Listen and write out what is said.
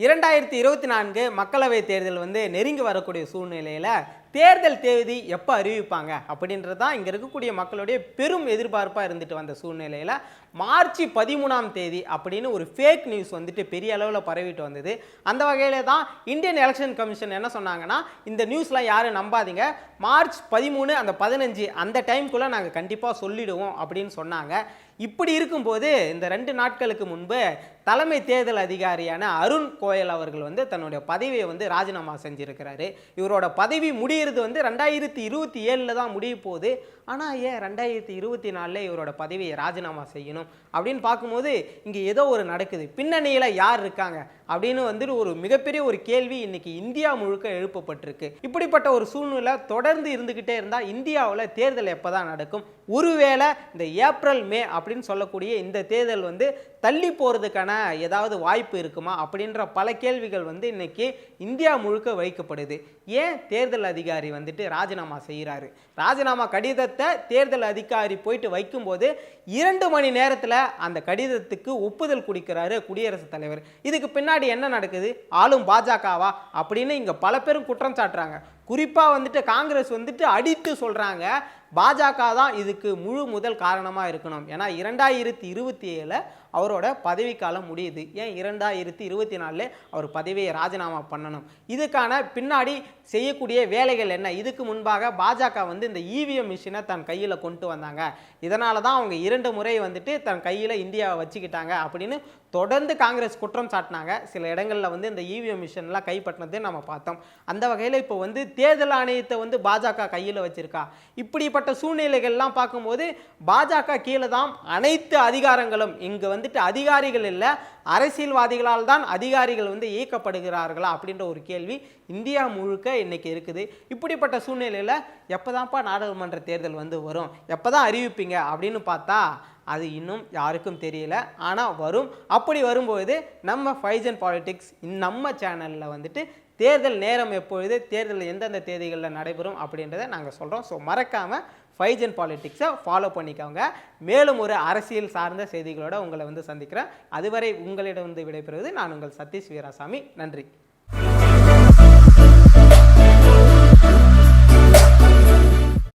இரண்டாயிரத்தி இருபத்தி நான்கு மக்களவை தேர்தல் வந்து நெருங்கி வரக்கூடிய சூழ்நிலையில் தேர்தல் தேதி எப்போ அறிவிப்பாங்க அப்படின்றது தான் இங்கே இருக்கக்கூடிய மக்களுடைய பெரும் எதிர்பார்ப்பாக இருந்துட்டு வந்த சூழ்நிலையில் மார்ச் பதிமூணாம் தேதி அப்படின்னு ஒரு ஃபேக் நியூஸ் வந்துட்டு பெரிய அளவில் பரவிட்டு வந்தது. அந்த வகையில் தான் இந்தியன் எலெக்ஷன் கமிஷன் என்ன சொன்னாங்கன்னா இந்த நியூஸ்லாம் யாரும் நம்பாதீங்க. மார்ச் பதிமூணு அந்த பதினஞ்சு அந்த டைம்குள்ளே நாங்கள் கண்டிப்பாக சொல்லிடுவோம் அப்படின்னு சொன்னாங்க. இப்படி இருக்கும்போது இந்த ரெண்டு நாட்களுக்கு முன்பு தலைமை தேர்தல் அதிகாரியான அருண் கோயல் அவர்கள் வந்து தன்னுடைய பதவியை வந்து ராஜினாமா செஞ்சிருக்கிறாரு. இவரோட பதவி முடியிறது வந்து ரெண்டாயிரத்தி இருபத்தி ஏழில் தான் முடிய போகுது. ஆனால் ஏன் ரெண்டாயிரத்தி இருபத்தி நாலில் இவரோட பதவியை ராஜினாமா செய்யணும் அப்படின்னு பார்க்கும்போது இங்கே ஏதோ ஒரு நடக்குது. பின்னணியில் யார் இருக்காங்க அப்படின்னு வந்துட்டு ஒரு மிகப்பெரிய ஒரு கேள்வி இன்னைக்கு இந்தியா முழுக்க எழுப்பப்பட்டிருக்கு. இப்படிப்பட்ட ஒரு சூழ்நிலை தொடர்ந்து இருந்துக்கிட்டே இருந்தால் இந்தியாவில் தேர்தல் எப்போ தான் நடக்கும்? ஒருவேளை இந்த ஏப்ரல் மே அப்படின்னு சொல்லக்கூடிய இந்த தேர்தல் வந்து தள்ளி போகிறதுக்கான ஏதாவது வாய்ப்பு இருக்குமா அப்படின்ற பல கேள்விகள் வந்து இன்னைக்கு இந்தியா முழுக்க வைக்கப்படுது. ஏன் தேர்தல் அதிகாரி வந்துட்டு ராஜினாமா செய்கிறாரு. ராஜினாமா கடிதத்தை தேர்தல் அதிகாரி போயிட்டு வைக்கும்போது இரண்டு மணி நேரத்தில் அந்த கடிதத்துக்கு ஒப்புதல் கொடுக்கிறாரு குடியரசுத் தலைவர். இதுக்கு பின்னாடி என்ன நடக்குது? ஆளும் பாஜகவா? அப்படின்னு இங்கே பல பேரும் குற்றம் சாட்டுறாங்க. குறிப்பாக வந்துட்டு காங்கிரஸ் வந்துட்டு அடித்து சொல்கிறாங்க பாஜக தான் இதுக்கு முழு முதல் காரணமாக இருக்கணும். ஏன்னா இரண்டாயிரத்தி இருபத்தி ஏழில் அவரோட பதவிக்காலம் முடியுது. ஏன் இரண்டாயிரத்தி இருபத்தி நாலில் அவர் பதவியை ராஜினாமா பண்ணணும்? இதுக்கான பின்னாடி செய்யக்கூடிய வேலைகள் என்ன? இதுக்கு முன்பாக பாஜக வந்து இந்த இவிஎம் மிஷினை தன் கையில் கொண்டு வந்தாங்க. இதனால தான் அவங்க இரண்டு முறை வந்துட்டு தன் கையில் இந்தியாவை வச்சுக்கிட்டாங்க அப்படின்னு தொடர்ந்து காங்கிரஸ் குற்றம் சாட்டினாங்க. சில இடங்களில் வந்து இந்த இவிஎம் மிஷின்லாம் கைப்பற்றினதே நம்ம பார்த்தோம். அந்த வகையில் இப்போ வந்து தேர்தல் ஆணையத்தை வந்து பாஜக கையில் வச்சிருக்கா. இப்படிப்பட்ட சூழ்நிலைகள்லாம் பார்க்கும்போது பாஜக கீழே தான் அனைத்து அதிகாரங்களும் இங்கே வந்துட்டு அதிகாரிகள் இல்லை அரசியல்வாதிகளால் தான் அதிகாரிகள் வந்து இயக்கப்படுகிறார்களா அப்படின்ற ஒரு கேள்வி இந்தியா முழுக்க இன்னைக்கு இருக்குது. இப்படிப்பட்ட சூழ்நிலையில் எப்போதான்ப்பா நாடாளுமன்ற தேர்தல் வந்து வரும்? எப்போ தான் அறிவிப்பீங்க அப்படின்னு பார்த்தா அது இன்னும் யாருக்கும் தெரியல. ஆனால் வரும். அப்படி வரும்போது நம்ம ஃபைஜன் பாலிடிக்ஸ் நம்ம சேனலில் வந்துட்டு தேர்தல் நேரம் எப்பொழுது தேர்தல் எந்தெந்த தேதிகளில் நடைபெறும் அப்படின்றத நாங்கள் சொல்கிறோம் ஸோ மறக்காமல் ஃபைஜன் பாலிடிக்ஸை ஃபாலோ பண்ணிக்கோங்க. மேலும் ஒரு அரசியல் சார்ந்த செய்திகளோடு உங்களை வந்து சந்திக்கிறேன். அதுவரை உங்களிடம் வந்து விடைபெறுவது நான் உங்கள் சதீஷ் வீராசாமி. நன்றி.